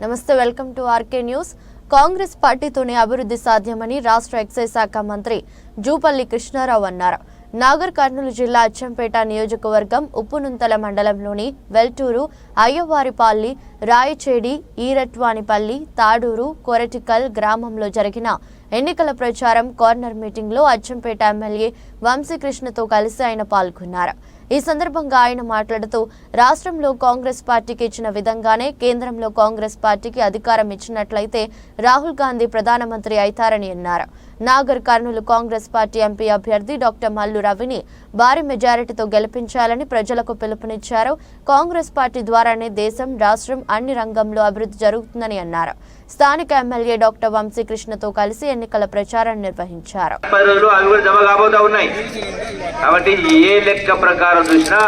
నమస్తే welcome to RK news. Congress పార్టీతోనే అభివృద్ధి సాధ్యమని రాష్ట్ర ఎక్సైజ్ శాఖ మంత్రి జూపల్లి కృష్ణారావు అన్నారు. నాగర్ కర్నూలు జిల్లా అచ్చంపేట నియోజకవర్గం ఉప్పునుంతల మండలంలోని వెల్టూరు అయ్యవారిపల్లి రాయచేడి ఈరట్వానిపల్లి తాడూరు కొరటికల్ గ్రామంలో జరిగిన ఎన్నికల ప్రచారం కార్నర్ మీటింగ్లో అచ్చంపేట ఎమ్మెల్యే వంశీకృష్ణతో కలిసి ఆయన పాల్గొన్నారు. ఈ సందర్భంగా ఆయన మాట్లాడుతూ రాష్ట్రంలో కాంగ్రెస్ పార్టీకి ఇచ్చిన విధంగానే కేంద్రంలో కాంగ్రెస్ పార్టీకి అధికారం ఇచ్చినట్లయితే రాహుల్ గాంధీ ప్రధానమంత్రి అవుతారని అన్నారు. నాగర్ కర్నూలు కాంగ్రెస్ పార్టీ ఎంపీ అభ్యర్థి డాక్టర్ మల్లు రవిని భారీ మెజారిటీతో గెలిపించాలని ప్రజలకు పిలుపునిచ్చారు. కాంగ్రెస్ పార్టీ ద్వారానే దేశం రాష్ట్రం అన్ని రంగంలో అభివృద్ధి జరుగుతుందని అన్నారు. స్థానిక ఎమ్మెల్యే డాక్టర్ వంశీకృష్ణతో కలిసి ఎన్నికల ప్రచారం నిర్వహించారు. కాబట్టి ఏ లెక్క ప్రకారం చూసినా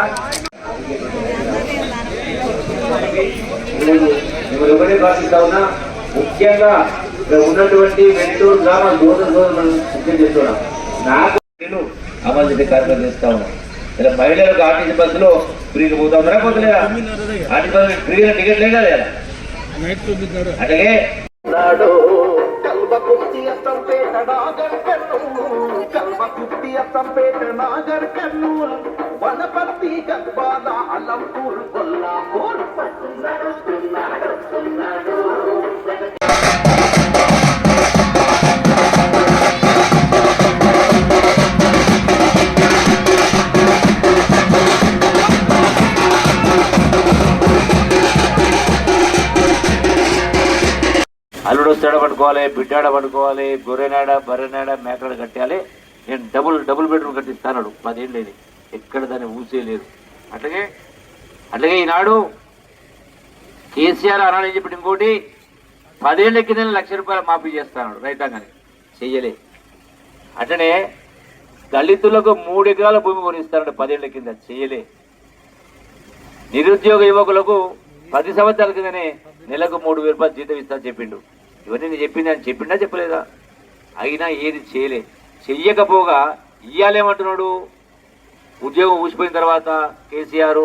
మిమ్మల్ని భాషిస్తా ఉన్నా ముఖ్యంగా ఇక్కడ ఉన్నటువంటి వెంటూరు గ్రామ దూర దూరం మనం ముఖ్యం చేస్తున్నాం. నాకు నేను అమలు కార్యక్రమం చేస్తా ఉన్నాం. ఇలా మహిళలకు ఆర్టీసీ బస్సులో ఫ్రీగా పోతా ఉన్నారా పోతలేదా ఆర్టీసీ బస్సు ఫ్రీగా టికెట్ లేదా లేదా అట్లాగే నాడు కల్వకుర్తి అత్తంపేట నాగర్ కర్నూలు కల్వకుర్తి అత్తంపేట నాగర్ కర్నూలు వనపర్తి గద్వాల అలంపూర్ కొల్లాపూర్ నడుస్తున్నాడు నడుస్తున్నాడు అల్లుడు వస్తాడ పట్టుకోవాలి బిడ్డాడ పట్టుకోవాలి గొర్రెనాడ బర్రెనాడ మేకడ కట్టాలి నేను డబుల్ డబుల్ బెడ్రూమ్ కట్టిస్తాను పదేళ్ళు లేదు. ఎక్కడ దాన్ని ఊసే లేదు. అట్లాగే అట్లాగే ఈనాడు కేసీఆర్ అనాలని చెప్పి ఇంకోటి? పదేళ్ళ కింద లక్ష రూపాయలు మాఫీ చేస్తాడు రైతాంగానికి. చెయ్యలే. అట్లనే దళితులకు మూడు ఎకరాల భూమి కొనిస్తాడు పదేళ్ళ కింద. చెయ్యలే. నిరుద్యోగ యువకులకు పది సంవత్సరాల కిందనే నెలకు మూడు వేల రూపాయలు జీతం ఇస్తా చెప్పిండు. ఇవన్నీ నేను చెప్పింది? అని చెప్పిండా చెప్పలేదా? అయినా ఏది చేయలే. చెయ్యకపోగా ఇయ్యాలేమంటున్నాడు? ఉద్యోగం ఊసిపోయిన తర్వాత కేసీఆర్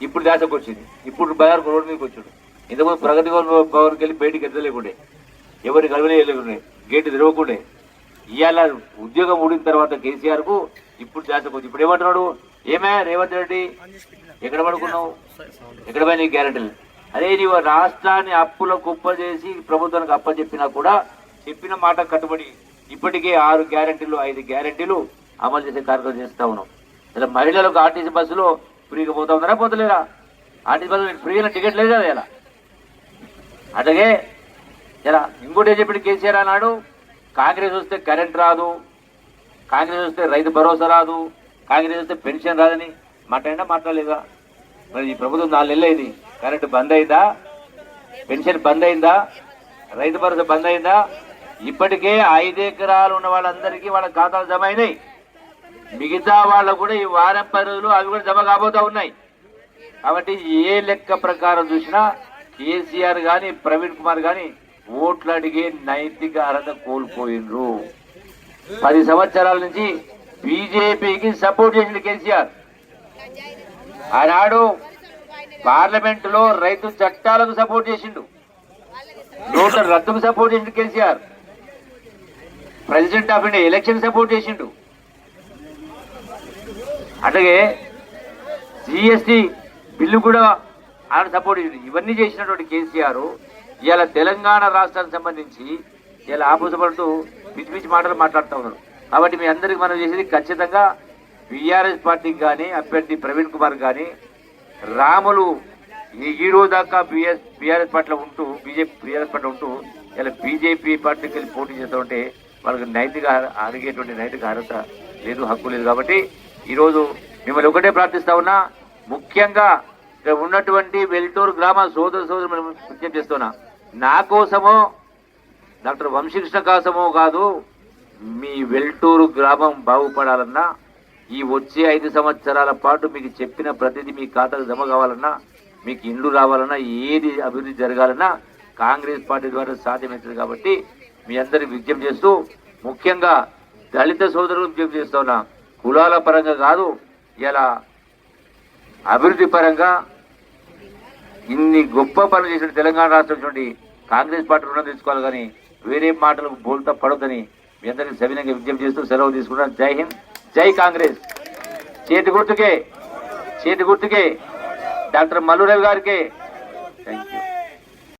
ఇప్పుడు దాసకు వచ్చింది ఇప్పుడు బజార్ రోడ్డు మీదకి వచ్చాడు. ఇంతకుముందు ప్రగతి భవన్కి వెళ్ళి బయటికి ఎద్దలేకుండే ఎవరిని కలవలేకుండే గేటు తెరవకుండే. ఇవాళ ఉద్యోగం ఊడిన తర్వాత కేసీఆర్కు ఇప్పుడు దాసకు వచ్చి ఇప్పుడు ఏమంటున్నాడు? ఏమే రేవంత్ రెడ్డి? ఎక్కడ పడుకున్నావు? ఎక్కడ పోయి నీకు గ్యారెంటీలు అదే నీవు రాష్ట్రాన్ని అప్పుల కుప్ప చేసి ప్రభుత్వానికి అప్పచెప్పినా కూడా చెప్పిన మాట కట్టుబడి ఇప్పటికే ఆరు గ్యారెంటీలు ఐదు గ్యారెంటీలు అమలు చేసే కార్యక్రమం చేస్తూ ఉన్నాం. ఇలా మహిళలకు ఆర్టీసీ బస్సులో ఫ్రీగా పోతా ఉన్నారా పోతలేరా? ఆర్టీసీ బస్సులో ఫ్రీగా టికెట్ లేదు కదా ఇలా. అట్లాగే ఇలా ఇంకోటి ఏం చెప్పాడు కేసీఆర్ అన్నాడు కాంగ్రెస్ వస్తే కరెంట్ రాదు కాంగ్రెస్ వస్తే రైతు భరోసా రాదు కాంగ్రెస్ వస్తే పెన్షన్ రాదని మాట్లాడినా మాట్లాడలేదా? మరి ఈ ప్రభుత్వం నాలుగు నెలలు అయింది. కరెంట్ బంద్ అయిందా? పెన్షన్ బంద్ అయిందా? రైతు భరోసా బంద్ అయిందా? ఇప్పటికే ఐదు ఎకరాలు ఉన్న వాళ్ళందరికీ వాళ్ళ ఖాతాలు జమ అయినాయి. మిగతా వాళ్ళకు కూడా ఈ వారం పది రోజులు అవి కూడా జమ కాబోతా ఉన్నాయి. కాబట్టి ఏ లెక్క ప్రకారం చూసినా కేసీఆర్ గాని ప్రవీణ్ కుమార్ గాని ఓట్లు అడిగే నైతిక అర్హత కోల్పోయిండ్రు పది సంవత్సరాల నుంచి బీజేపీకి సపోర్ట్ చేసింది కేసీఆర్. ఆనాడు పార్లమెంట్లో రైతు చట్టాలకు సపోర్ట్ చేసిండు. నోట్ల రద్దుకు సపోర్ట్ చేసిండు KCR. President of India election support చేసిండు. అట్లాగే జిఎస్టి బిల్లు కూడా ఆయన సపోర్ట్ ఇవన్నీ చేసినటువంటి కేసీఆర్ ఇవాళ తెలంగాణ రాష్ట్రానికి సంబంధించి ఇలా ఆపోసపడుతూ పిచ్చి పిచ్చి మాటలు మాట్లాడుతూ ఉన్నారు. కాబట్టి మీ అందరికి మనం చేసేది ఖచ్చితంగా బీఆర్ఎస్ పార్టీకి కానీ అభ్యర్థి ప్రవీణ్ కుమార్ కానీ రాములు ఈ- ఈ రోజు దాకా బిఎస్ బీఆర్ఎస్ పార్టీలో ఉంటూ బీజేపీ బీఆర్ఎస్ పార్టీ ఉంటూ ఇలా బీజేపీ పార్టీకి వెళ్ళి పోటీ చేస్తూ ఉంటే వాళ్ళకి నైతిక అడిగేటువంటి నైతిక అర్హత లేదు హక్కు లేదు కాబట్టి ఈరోజు మిమ్మల్ని ఒకటే ప్రార్థిస్తా ఉన్నా ముఖ్యంగా ఇక్కడ ఉన్నటువంటి వెల్టూరు గ్రామ సోదర సోదరు మనం విజ్ఞప్తి చేస్తున్నా. నా కోసమో డాక్టర్ వంశీకృష్ణ కోసమో కాదు మీ వెల్టూరు గ్రామం బాగుపడాలన్నా ఈ వచ్చే ఐదు సంవత్సరాల పాటు మీకు చెప్పిన ప్రతిదీ మీ ఖాతాకు జమ కావాలన్నా మీకు ఇండ్లు రావాలన్నా ఏది అభివృద్ధి జరగాలన్నా కాంగ్రెస్ పార్టీ ద్వారా సాధ్యమవుతుంది కాబట్టి మీ అందరికి విజ్ఞప్తి చేస్తూ ముఖ్యంగా దళిత సోదరులు విజ్ఞప్తి చేస్తున్నా కులాల పరంగా కాదు ఇలా అభివృద్ధి పరంగా ఇన్ని గొప్ప పనులు చేసిన తెలంగాణ రాష్ట్రం నుండి కాంగ్రెస్ పార్టీ రుణం తీసుకోవాలి కానీ వేరే మాటలకు బోల్తా పడొద్దని మీ అందరికీ సవినంగా విజ్ఞప్తి చేస్తూ సెలవు తీసుకుంటాను జై హింద్ జై కాంగ్రెస్. చేతి గుర్తుకే చేతి గుర్తుకే. డాక్టర్ మల్లురావు గారికి. Thank you